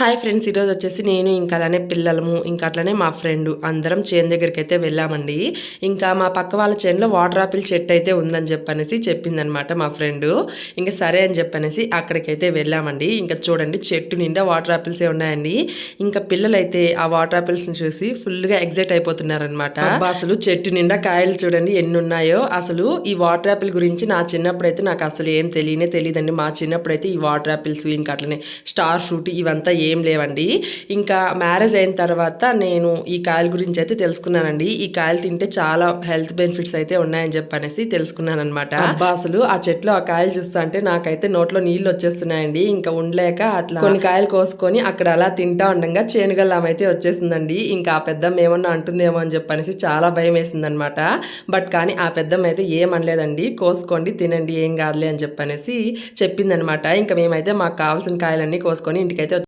Hi friends ఈరోజు వచ్చేసి నేను ఇంకా అలానే పిల్లలము ఇంకా అట్లనే మా ఫ్రెండ్ అందరం చేను దగ్గరికి అయితే వెళ్ళామండి. ఇంకా మా పక్క వాళ్ళ చేనులో వాటర్ ఆపిల్ చెట్టు అయితే ఉందని చెప్పనేసి చెప్పిందనమాట మా ఫ్రెండ్. ఇంకా సరే అని చెప్పనేసి అక్కడికైతే వెళ్ళామండి. ఇంకా చూడండి చెట్టు నిండా వాటర్ ఆపిల్సే ఉన్నాయండి. ఇంకా పిల్లలైతే ఆ వాటర్ ఆపిల్స్ని చూసి ఫుల్గా ఎగ్జైట్ అయిపోతున్నారనమాట. అసలు చెట్టు నిండా కాయలు చూడండి ఎన్ని ఉన్నాయో. అసలు ఈ వాటర్ ఆపిల్ గురించి నా చిన్నప్పుడైతే నాకు అసలు ఏం తెలియనే తెలియదండి. మా చిన్నప్పుడైతే ఈ వాటర్ ఆపిల్స్ ఇంకా అట్లనే స్టార్ ఫ్రూట్ ఇవంతా ఏ లేవండి. ఇంకా మ్యారేజ్ అయిన తర్వాత నేను ఈ కాయల గురించి అయితే తెలుసుకున్నానండి. ఈ కాయలు తింటే చాలా హెల్త్ బెనిఫిట్స్ అయితే ఉన్నాయని చెప్పనేసి తెలుసుకున్నాను అనమాట అసలు ఆ చెట్లు ఆ కాయలు చూస్తా అంటే నాకైతే నోట్లో నీళ్ళు వచ్చేస్తున్నాయండి. ఇంకా ఉండలేక అట్లా కొన్ని కాయలు కోసుకొని అక్కడ అలా తింటా ఉండగా చేనుగల్లాం అయితే వచ్చేసిందండి. ఇంకా ఆ పెద్దమ్మ ఏమన్నా అంటుందేమో అని చెప్పనేసి చాలా భయం వేసింది అనమాట బట్ కానీ ఆ పెద్దమ్మ అయితే ఏమనలేదండి. కోసుకోండి తినండి ఏం కాదులే అని చెప్పనేసి చెప్పిందనమాట ఇంకా మేమైతే మాకు కావాల్సిన కాయలన్నీ కోసుకొని ఇంటికైతే